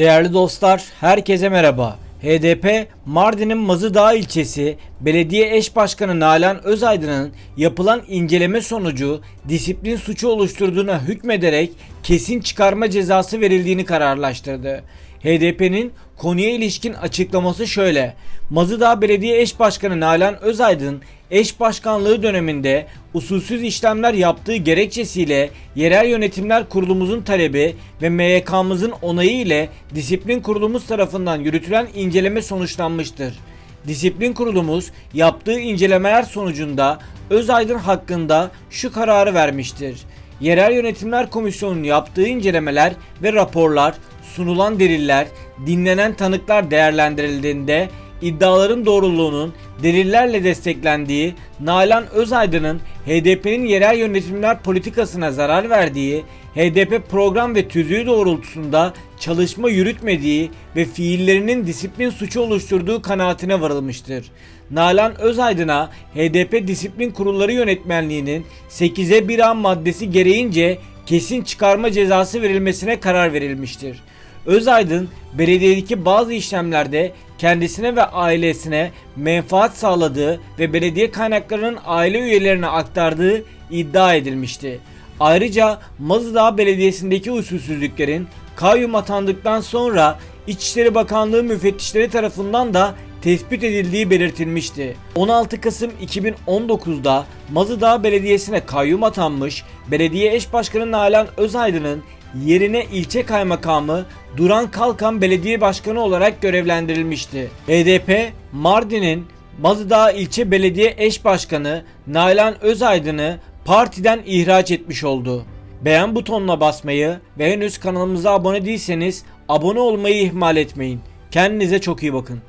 Değerli dostlar, herkese merhaba. HDP Mardin'in Mazıdağ ilçesi Belediye Eş Başkanı Nalan Özaydın'ın yapılan inceleme sonucu disiplin suçu oluşturduğuna hükmederek kesin çıkarma cezası verildiğini kararlaştırdı. HDP'nin konuya ilişkin açıklaması şöyle. Mazıdağ Belediye Eş Başkanı Nalan Özaydın eş başkanlığı döneminde usulsüz işlemler yaptığı gerekçesiyle yerel yönetimler kurulumuzun talebi ve MYK'mızın onayı ile disiplin kurulumuz tarafından yürütülen inceleme sonuçlanmıştır. Disiplin kurulumuz yaptığı incelemeler sonucunda Özaydın hakkında şu kararı vermiştir. Yerel Yönetimler Komisyonu'nun yaptığı incelemeler ve raporlar, sunulan deliller, dinlenen tanıklar değerlendirildiğinde iddiaların doğruluğunun delillerle desteklendiği, Nalan Özaydın'ın HDP'nin yerel yönetimler politikasına zarar verdiği, HDP program ve tüzüğü doğrultusunda çalışma yürütmediği ve fiillerinin disiplin suçu oluşturduğu kanaatine varılmıştır. Nalan Özaydın'a HDP Disiplin Kurulları Yönetmenliği'nin 8'e 1A maddesi gereğince kesin çıkarma cezası verilmesine karar verilmiştir. Özaydın belediyedeki bazı işlemlerde kendisine ve ailesine menfaat sağladığı ve belediye kaynaklarının aile üyelerine aktardığı iddia edilmişti. Ayrıca Mazıdağ Belediyesi'ndeki usulsüzlüklerin kayyum atandıktan sonra İçişleri Bakanlığı müfettişleri tarafından da tespit edildiği belirtilmişti. 16 Kasım 2019'da Mazıdağ Belediyesi'ne kayyum atanmış Belediye Eş Başkanı Nalan Özaydın'ın yerine ilçe kaymakamı Duran Kalkan Belediye Başkanı olarak görevlendirilmişti. HDP Mardin'in Mazıdağ İlçe Belediye Eş Başkanı Nalan Özaydın'ı partiden ihraç etmiş oldu. Beğen butonuna basmayı ve henüz kanalımıza abone değilseniz abone olmayı ihmal etmeyin. Kendinize çok iyi bakın.